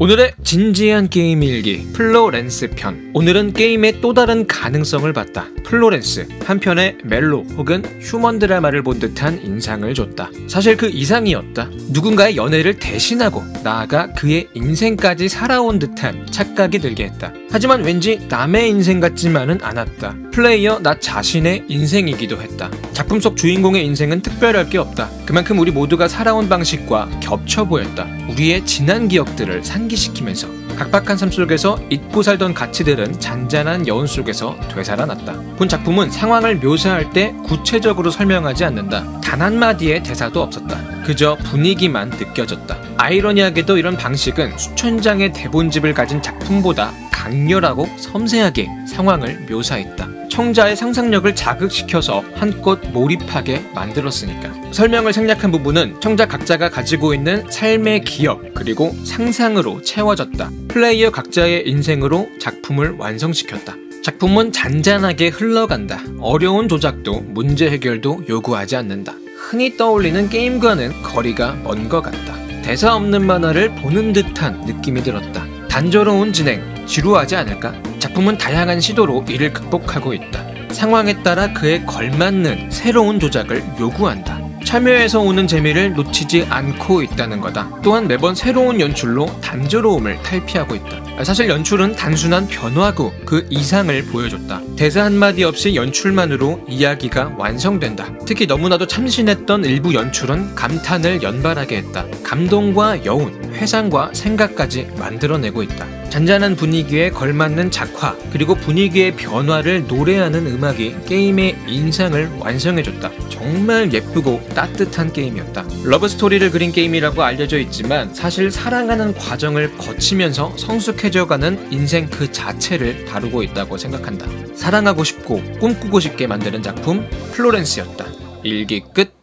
오늘의 진지한 게임 일기 플로렌스 편. 오늘은 게임의 또 다른 가능성을 봤다. 플로렌스 한편의 멜로 혹은 휴먼 드라마를 본 듯한 인상을 줬다. 사실 그 이상이었다. 누군가의 연애를 대신하고 나아가 그의 인생까지 살아온 듯한 착각이 들게 했다 하지만 왠지 남의 인생 같지만은 않았다 플레이어 나 자신의 인생이기도 했다 작품 속 주인공의 인생은 특별할 게 없다 그만큼 우리 모두가 살아온 방식과 겹쳐 보였다 우리의 지난 기억들을 상기시키면서 각박한 삶 속에서 잊고 살던 가치들은 잔잔한 여운 속에서 되살아났다. 본 작품은 상황을 묘사할 때 구체적으로 설명하지 않는다. 단 한마디의 대사도 없었다. 그저 분위기만 느껴졌다. 아이러니하게도 이런 방식은 수천 장의 대본집을 가진 작품보다 강렬하고 섬세하게 상황을 묘사했다. 청자의 상상력을 자극시켜서 한껏 몰입하게 만들었으니까. 설명을 생략한 부분은 청자 각자가 가지고 있는 삶의 기억 그리고 상상으로 채워졌다. 플레이어 각자의 인생으로 작품을 완성시켰다. 작품은 잔잔하게 흘러간다. 어려운 조작도 문제 해결도 요구하지 않는다. 흔히 떠올리는 게임과는 거리가 먼 것 같다. 대사 없는 만화를 보는 듯한 느낌이 들었다. 단조로운 진행, 지루하지 않을까? 작품은 다양한 시도로 이를 극복하고 있다. 상황에 따라 그에 걸맞는 새로운 조작을 요구한다. 참여해서 오는 재미를 놓치지 않고 있다는 거다. 또한 매번 새로운 연출로 단조로움을 탈피하고 있다. 사실 연출은 단순한 변화고 그 이상을 보여줬다. 대사 한마디 없이 연출만으로 이야기가 완성된다. 특히 너무나도 참신했던 일부 연출은 감탄을 연발하게 했다. 감동과 여운, 회상과 생각까지 만들어내고 있다. 잔잔한 분위기에 걸맞는 작화, 그리고 분위기의 변화를 노래하는 음악이 게임의 인상을 완성해줬다. 정말 예쁘고 따뜻한 게임이었다. 러브스토리를 그린 게임이라고 알려져 있지만 사실 사랑하는 과정을 거치면서 성숙해져가는 인생 그 자체를 다루고 있다고 생각한다. 사랑하고 싶고 꿈꾸고 싶게 만드는 작품 플로렌스였다. 일기 끝